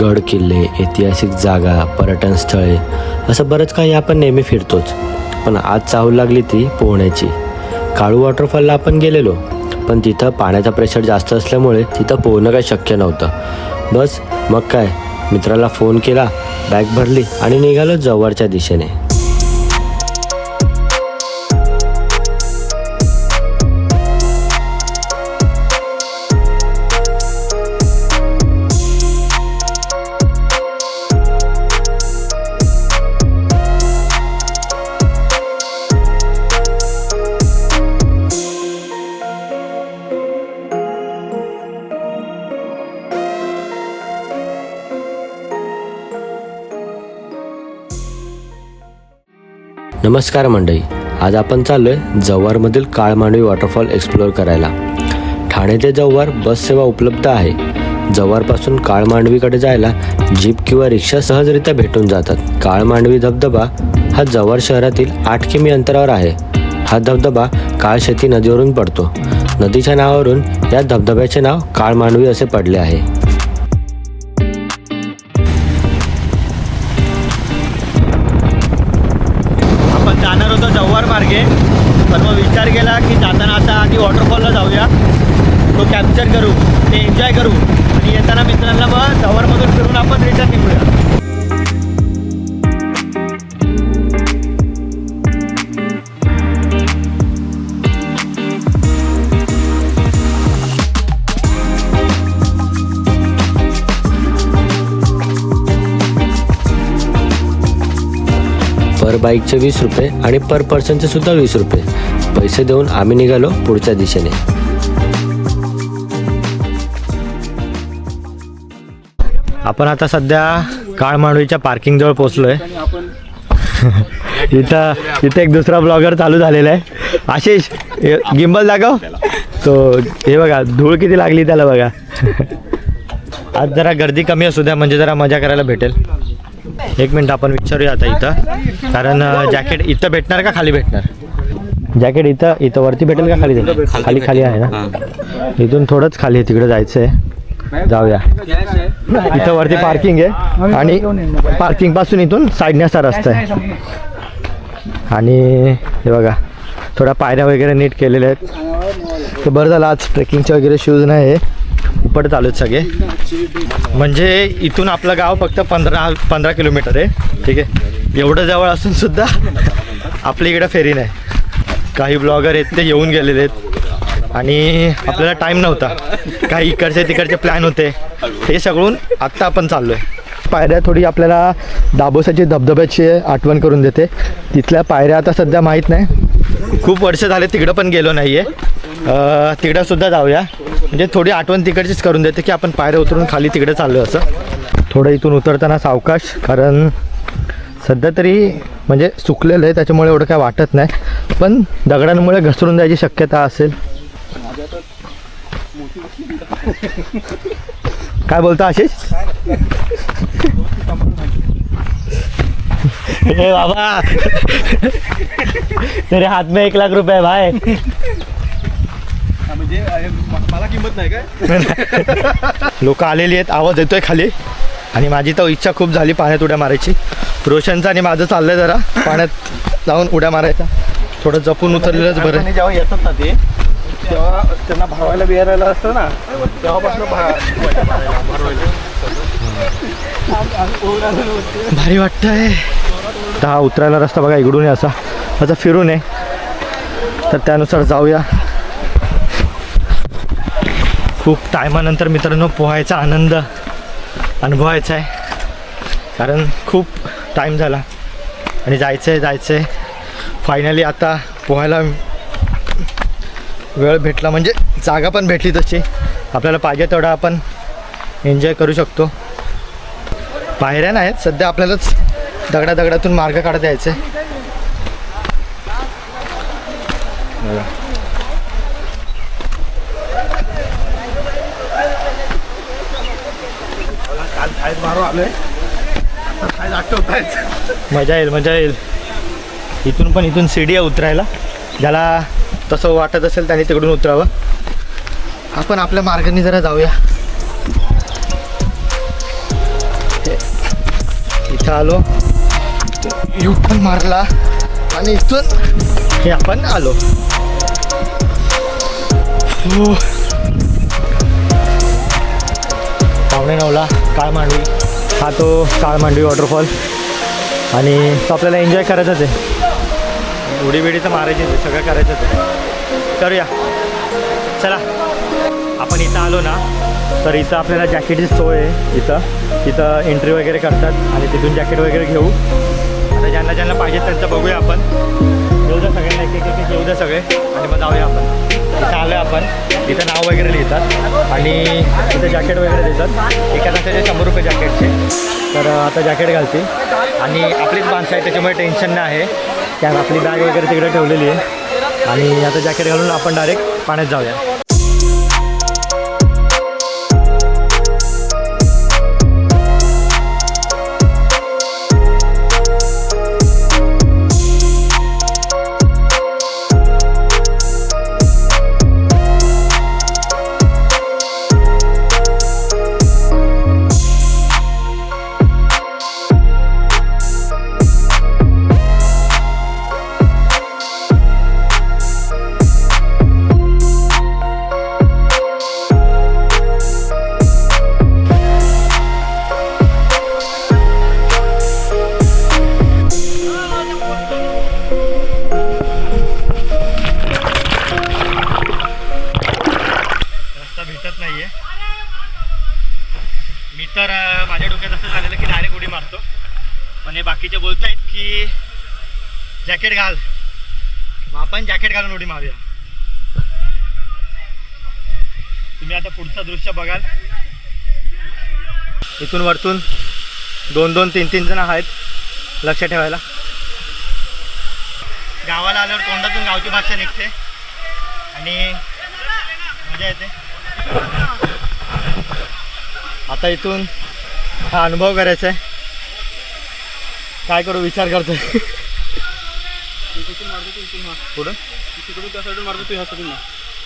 गड किल्ले ऐतिहासिक जागा पर्यटन स्थळे असं बरंच काही आपण नेहमी फिरतोच. पण आज चाहूल लागली ती पोहण्याची. काळू वॉटरफॉलला आपण गेलेलो पण तिथं पाण्याचा प्रेशर जास्त असल्यामुळे तिथं पोहणं काही शक्य नव्हतं. बस मग काय? मित्राला फोन केला बॅग भरली आणि निघालो जवळच्या दिशेने. नमस्कार मंडळी. आज आपण चाललोय जव्हारमधील काळमांडवी वॉटरफॉल एक्सप्लोअर करायला. ठाणे ते जव्हार बस सेवा उपलब्ध आहे. जव्हारपासून काळमांडवीकडे जायला जीप किंवा रिक्षा सहजरित्या भेटून जातात. काळमांडवी धबधबा हा जव्हार शहरातील आठ किमी अंतरावर आहे. हा धबधबा काळशेती नदीवरून पडतो. नदीच्या नावावरून या धबधब्याचे नाव काळमांडवी असे पडले आहे. पण मग विचार केला की जाताना आता आधी वॉटरफॉलला जाऊया. तो कॅप्चर करू ते एन्जॉय करू. आणि येताना मित्रांना मग जवळमधून फिरून आपण रिटर्न निघूया. पर बाईकचे वीस रुपये आणि पर पर्सनचे सुद्धा वीस रुपये. पैसे देऊन आम्ही निघालो पुढच्या दिशेने. आपण आता सध्या काळमांडवीच्या पार्किंग जवळ पोहोचलोय. इथं इथे एक दुसरा ब्लॉगर चालू झालेला आहे. आशिष गिंबल दाखव. तो हे बघा धूळ किती लागली त्याला बघा. आज जरा गर्दी कमी असू द्या म्हणजे जरा मजा करायला भेटेल. एक मिनिट आपण विचारूया आता इथं. कारण जॅकेट इथं भेटणार का खाली भेटणार? जॅकेट इथं इथं वरती भेटेल का खाली? खाली खाली आहे ना? इथून थोडंच खाली आहे तिकडे जायचं आहे जाऊया. इथं वरती पार्किंग आहे आणि पार्किंगपासून इथून साईडने असा रस्ता आहे. आणि हे बघा थोड्या पायऱ्या वगैरे नीट केलेल्या आहेत. ते बरं झालं आज ट्रेकिंगचे वगैरे शूज नाही आहे. उपट चालू आहेत सगळे. म्हणजे इथून आपलं गाव फक्त पंधरा पंधरा किलोमीटर आहे. ठीक आहे? एवढं जवळ असून सुद्धा आपल्या इकडं फेरी नाही. काही ब्लॉगर आहेत ते येऊन गेलेले आहेत. आणि आपल्याला टाईम नव्हता. काही इकडचे तिकडचे प्लॅन होते. हे सगळून आत्ता आपण चाललो आहे पायऱ्या थोडी आपल्याला दाबोसाची धबधब्याची आठवण करून देते. तिथल्या पायऱ्या आता सध्या माहीत नाही. खूप वर्ष झाले तिकडं पण गेलो नाही आहे तिकडंसुद्धा जाऊया. म्हणजे थोडी आठवण तिकडचीच करून देते की आपण पायऱ्या उतरून खाली तिकडे चाललो असं. थोडं इथून उतरताना सावकाश कारण सध्या तरी म्हणजे सुकलेलं आहे त्याच्यामुळे एवढं काय वाटत नाही. पण दगडांमुळे घसरून जायची शक्यता असेल. काय बोलतो आशिष? बाबा! तरी हात में एक लाख रुपये भाई. म्हणजे मला किंमत नाही काय? लोक आलेली आहेत आवाज येतोय खाली. आणि माझी तर इच्छा खूप झाली पाण्यात उड्या मारायची. रोशनचं आणि माझं चाललंय जरा पाण्यात जाऊन उड्या मारायचा थोडं जपून उतरलेलंच बरं आहे. जेव्हा येतात ना ते तेव्हा त्यांना भावायला बिहारायला असतं ना तेव्हापासून भारी वाटतंय. तर हा उतरायला रस्ता बघा इकडून आहे असा. असा फिरून आहे. तर त्यानुसार जाऊया. खूप टायमानंतर मित्रांनो पोहायचा आनंद अनुभवायचा आहे. कारण खूप टाईम झाला. आणि जायचं आहे जायचं आहे फायनली आता पोहायला वेळ भेटला. म्हणजे जागा पण भेटली तशी. आपल्याला पाहिजे तेवढा आपण एन्जॉय करू शकतो. पायऱ्या नाहीत. सध्या आपल्यालाच दगडा दगडातून मार्ग काढत यायचे मारो आलोय काय आठवत मजा येईल मजा येईल. इथून पण इथून सीडी आहे उतरायला. ज्याला तसं वाटत असेल त्याने तिकडून उतरावं. आपण आपल्या मार्गाने जरा जाऊया. इथं आलो. युटर्न मारला. आणि इथून हे आपण आलो. हो. पावणे नऊला काळ मांडवी हा तो काळ मांडवी वॉटरफॉल आणि तो आपल्याला एन्जॉय करायचाच आहे. उडीबिडी तर मारायचीच आहे सगळं करायचंच आहे करूया. चला. आपण इथं आलो ना तर इथं आपल्याला जॅकेटची सोय आहे इथं. इथं एंट्री वगैरे करतात आणि तिथून जॅकेट वगैरे घेऊ. आता ज्यांना ज्यांना पाहिजे त्यांचं बघूया आपण. येऊ द्या सगळ्यांना एक एक घेऊ द्या सगळे. आणि मग जाऊया आपण. इथं आलो आपण. इथं नाव वगैरे लिहितात. आणि इथं जॅकेट वगैरे देतात. एका तासाचे शंभर रुपये जॅकेटचे तर आता जॅकेट घालते. आणि आपलीच माणसं आहे त्याच्यामुळे टेन्शन नाही आहे. कारण आपली बॅग वगैरे तिकडे ठेवलेली आहे. आणि आता जॅकेट घालून आपण डायरेक्ट पाण्यात जाऊया. आहेत की जॅकेट घाल. मग आपण जॅकेट घालून उडी मारूया. तुम्ही आता पुढचं दृश्य बघाल. इथून वरतून दोन दोन तीन तीन जण आहेत लक्ष ठेवायला. गावाला आल्यावर तोंडातून गावची भाषा निघते. आणि मजा येते. आता इथून हा अनुभव करायचा आहे. काय करू विचार करतोय. पुढं? तिकडून त्या साईडून मारतो तू ह्या साईडून मार.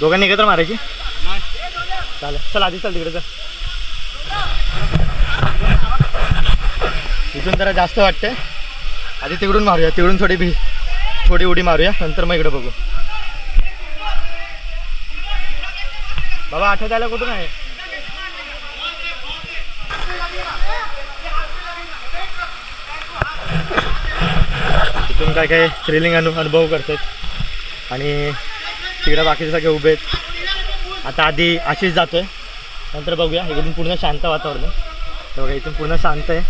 दोघांनी एकत्र मारायची? चालेल. चल आधी चल तिकडे चल. इथून जरा जास्त वाटतंय. आधी तिकडून मारूया. तिकडून थोडी भी थोडी उडी मारूया. नंतर मग इकडे बघू. बाबा आठवत आला कुठून आहे तिथून काय काय थ्रिलिंग अनु अनुभव करतात. आणि तिकडे बाकीचे सगळे उभे आहेत. आता आधी अशीच जातोय. नंतर बघूया. इकडून पूर्ण शांत वातावरण आहे. बघा इथून पूर्ण शांत आहे.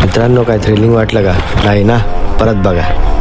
मित्रांनो काय थ्रिलिंग वाटलं का? नाही ना? परत बघा.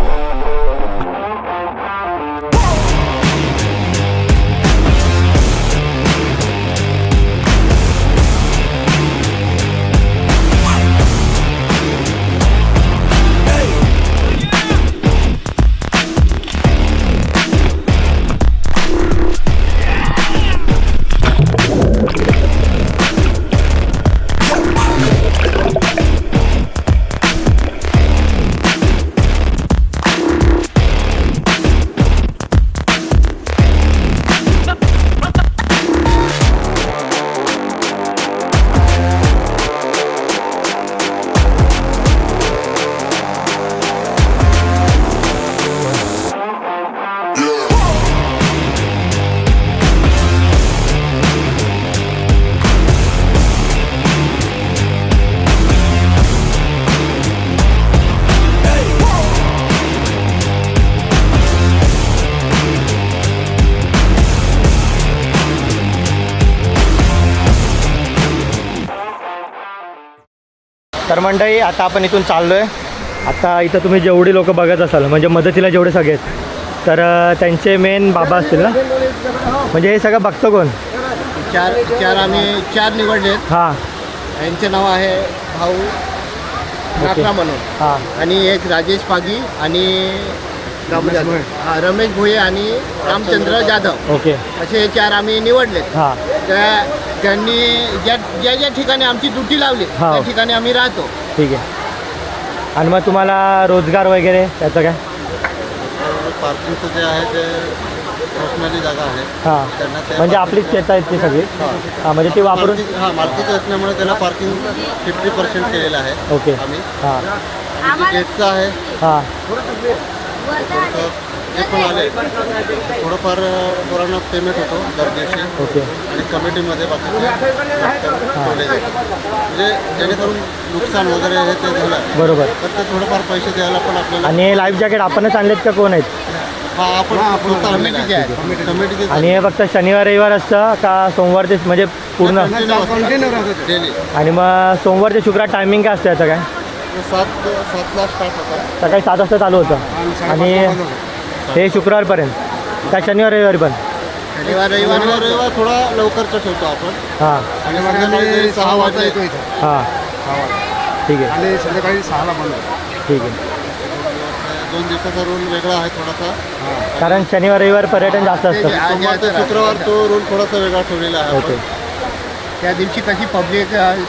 तर मंडळी आता आपण इथून चाललो आहे आता इथं तुम्ही जेवढी लोक बघत असाल म्हणजे मदतीला जेवढे सगळे आहेत तर त्यांचे मेन बाबा असतील ना? म्हणजे हे सगळं बघतो कोण? चार चार आम्ही चार निवडलेत हां. यांचे नाव आहे भाऊ नाकरा म्हणून. हां. आणि एक राजेश पागी आणि हा, रमेश भोये आणि रामचंद्र जाधव. ओके. असे हे चार आम्ही निवडलेत. हां. त्या त्यांनी ज्या ज्या ज्या ठिकाणी आमची ड्युटी लावली हा. त्या ठिकाणी आम्ही राहतो. ठीक आहे. आणि मग तुम्हाला रोजगार वगैरे त्याचं काय? पार्किंगचं जे आहे ते पर्सनली जागा आहे. हां. त्यांना म्हणजे आपलीच शेतं आहेत ती सगळी? हां म्हणजे ती वापरून मालकी- हा मालकीचं असल्यामुळे त्याला पार्किंग फिफ्टी पर्सेंट केलेलं आहे. ओके. आम्ही. हां. आणि गेटचं आहे. हां. थोडंसं जे पण आले थोडंफार पोरांना पेमेंट होतो दर दिवशी ओके. आणि कमिटीमध्ये बाकीचे ठेवले जातात म्हणजे जेणेकरून नुकसान वगैरे हे ते झालं. बरोबर. तर ते थोडंफार पैसे द्यायला पण आपल्याला आणि हे लाईफ जॅकेट आपणच आणलेत का कोण आहेत? हा आपण स्वतः कमिटीचे आहे कमिटीचे आणि हे फक्त शनिवार रविवार असतं का सोमवार ते म्हणजे पूर्ण? डेली आणि मग सोमवार ते शुक्रवार टायमिंग काय असतं याचं काय? सात सातला स्टार्ट होतात सकाळी सात वाजता चालू होतं. आणि हे शुक्रवारपर्यंत. काय शनिवार रविवारी पण. शनिवार रविवार शनिवार रविवार थोडा लवकरचा ठेवतो आपण. हां. आणि सहा वाजता येतो हां. ठीक आहे. आणि संध्याकाळी सहाला बंद ठीक आहे. दोन दिवसाचा रूल वेगळा आहे थोडासा. कारण शनिवार रविवार पर्यटन जास्त असतं. सोमवार ते शुक्रवार तो रूल थोडासा वेगळा ठेवलेला आहे ओके. आपण. त्या दिवशी कशी पब्लिक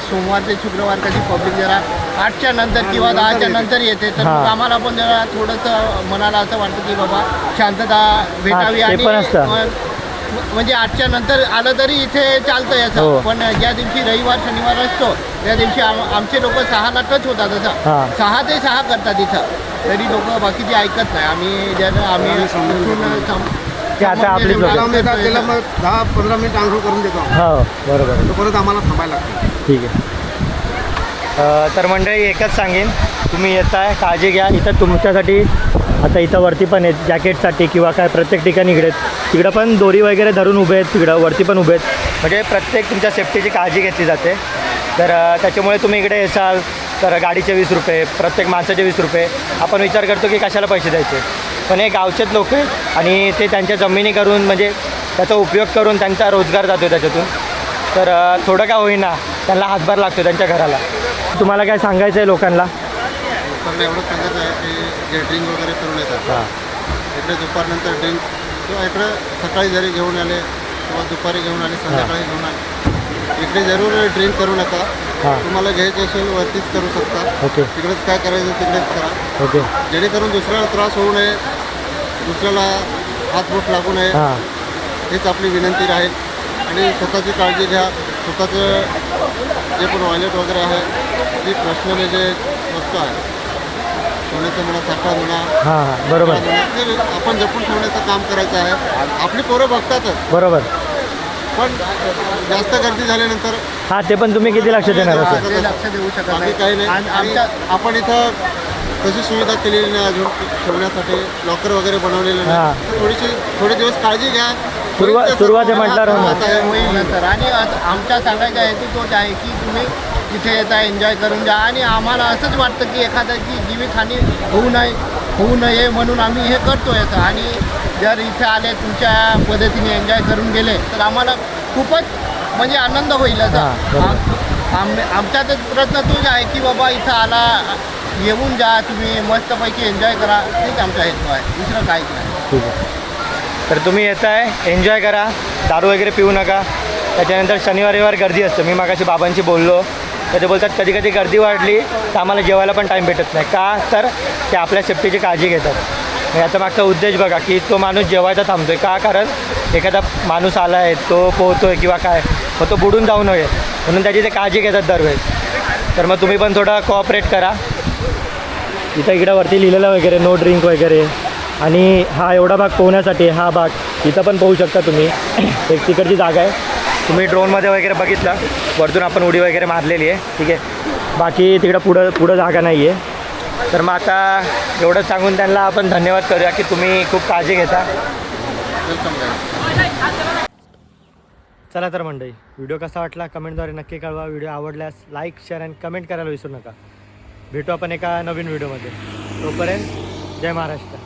सोमवार ते शुक्रवार कशी पब्लिक जरा आठच्या नंतर किंवा दहाच्या नंतर येते तर हां. आम्हाला पण जरा थोडंसं मनाला असं वाटतं की बाबा शांतता भेटावी ते आणि पण असतं. म- म्हणजे आठच्या नंतर आलं तरी इथे चालतं हो. याचं पण ज्या दिवशी रविवार शनिवार असतो त्या दिवशी आम- आमचे लोक सहाला टच होतात हां. असं सहा ते सहा करतात इथं तरी लोक बाकीचे ऐकत नाही आम्ही ज्यानं आम्ही उठून सम- ते आता आपलीच लोकं. आराम देतात त्याला मग दहा पंधरा मिनिट आंघोळ करून देतो आम्ही. हो बरोबर तो परत आम्हाला थांबायला लागतं ठीक आहे तर मंडळी एकच सांगेन. तुम्ही येताय काळजी घ्या. इथं तुमच्यासाठी आता इथं वरती पण आहेत जॅकेटसाठी किंवा काय प्रत्येक ठिकाणी इकडे आहेत. तिकडं पण दोरी वगैरे धरून उभे आहेत तिकडं वरती पण उभे आहेत. म्हणजे प्रत्येक तुमच्या सेफ्टीची काळजी घेतली जाते. तर त्याच्यामुळे तुम्ही इकडे येसाल तर गाडीचे वीस रुपये प्रत्येक माणसाचे वीस रुपये. आपण विचार करतो की कशाला पैसे द्यायचे. पण हे गावचेच लोक आहेत आणि ते त्यांच्या जमिनी करून म्हणजे त्याचा उपयोग करून त्यांचा रोजगार जातो त्याच्यातून. तर थोडं का होईना त्यांना हातभार लागतो त्यांच्या घराला. तुम्हाला काय सांगायचं आहे लोकांना? लोकांना एवढं सांगायचं आहे की जे ड्रिंक वगैरे करून येतात. इकडे दुपारनंतर ड्रिंक किंवा इकडे सकाळी जरी घेऊन आले किंवा दुपारी घेऊन आले संध्याकाळी घेऊन आले इकडे जरूर ड्रिंक करू नका. हां. तुम्हाला घ्यायचे असेल वरतीच करू शकता. ओके. तिकडेच काय करायचं तिकडेच करा. ओके. जेणेकरून दुसऱ्याला त्रास होऊ नये दुसऱ्याला हातबोट लागू नये. हां. हेच आपली विनंती राहील. आणि स्वतःची काळजी घ्या. स्वतःचं जे पण वॉलेट वगैरे आहे जी पर्सनली जे वस्तू आहे सोन्याचं म्हणा साखर म्हणा हां हां बरोबर. ते आपण जपून ठेवण्याचं काम करायचं आहे. आपली पोरं बघतातच. बरोबर. पण जास्त गर्दी झाल्यानंतर हां ते पण तुम्ही किती लक्ष देणार असं ते लक्ष देऊ शकत बाकी काही नाही. नाही आणि आणि आमच्या आपण इथं तशी सुविधा केलेली नाही अजून ठेवण्यासाठी लॉकर वगैरे बनवलेलं हां. नाही थोडीशी थोडे दिवस काळजी घ्या. सुरुवात- होईल तसं सुरुवात आहे तुम्हाला म्हटल्यावर होणार. आता हे होईल नंतर आणि आता आमचा सांगायचा हेतू तोच आहे की तुम्ही इथे येता एन्जॉय करून जा. आणि आम्हाला असंच वाटतं की एखाद्याची जीवितहानी होऊ नये होऊ नये म्हणून आम्ही हे करतो याचं आणि जर इथे आले तुमच्या पद्धतीने एन्जॉय करून गेले तर आम्हाला खूपच म्हणजे आनंद होईल हां, असं बरोबर. आम- आम आमचा तर प्रयत्न तोच आहे की बाबा इथं आला येऊन जा तुम्ही मस्तपैकी एन्जॉय करा. हेच आमचा हेतू आहे. दुसरं काहीच नाही. ठीक आहे. तर तुम्ही येत आहे एन्जॉय करा दारू वगैरे पिऊ नका. त्याच्यानंतर शनिवार रविवार गर्दी असते. मी मागाशी बाबांशी बोललो. तर ते बोलतात कधी कधी गर्दी वाढली तर आम्हाला जेवायला पण टाईम भेटत नाही. का? तर ते आपल्या सेफ्टीची काळजी घेतात. याचा मागचा उद्देश बघा की तो माणूस जेवायचा थांबतोय. का? कारण एखादा माणूस आला आहे तो पोहतोय किंवा काय मग तो बुडून जाऊ नये. म्हणून त्याची ते काळजी घेतात दरवेळेस. तर मग तुम्ही पण थोडं कोऑपरेट करा. इथं इकडं वरती लिहिलेलं वगैरे नो ड्रिंक वगैरे. आणि हा एवढा भाग पोहण्यासाठी हा भाग इथं पण पोहू शकता तुम्ही. एक तिकडची जागा आहे. तुम्ही ड्रोनमध्ये वगैरे बघितलं. वरतून आपण उडी वगैरे मारलेली आहे. ठीक आहे. बाकी तिकडं पुढं पुढं जागा नाही आहे तर मग आता एवढंच सांगून त्यांना आपण धन्यवाद करूया की तुम्ही खूप काळजी घेता. चला तर मंडळी व्हिडिओ कसा वाटला कमेंटद्वारे नक्की कळवा. व्हिडिओ आवडल्यास लाईक शेअर आणि कमेंट करायला विसरू नका. भेटू आपण एका नवीन व्हिडिओमध्ये. तोपर्यंत जय महाराष्ट्र.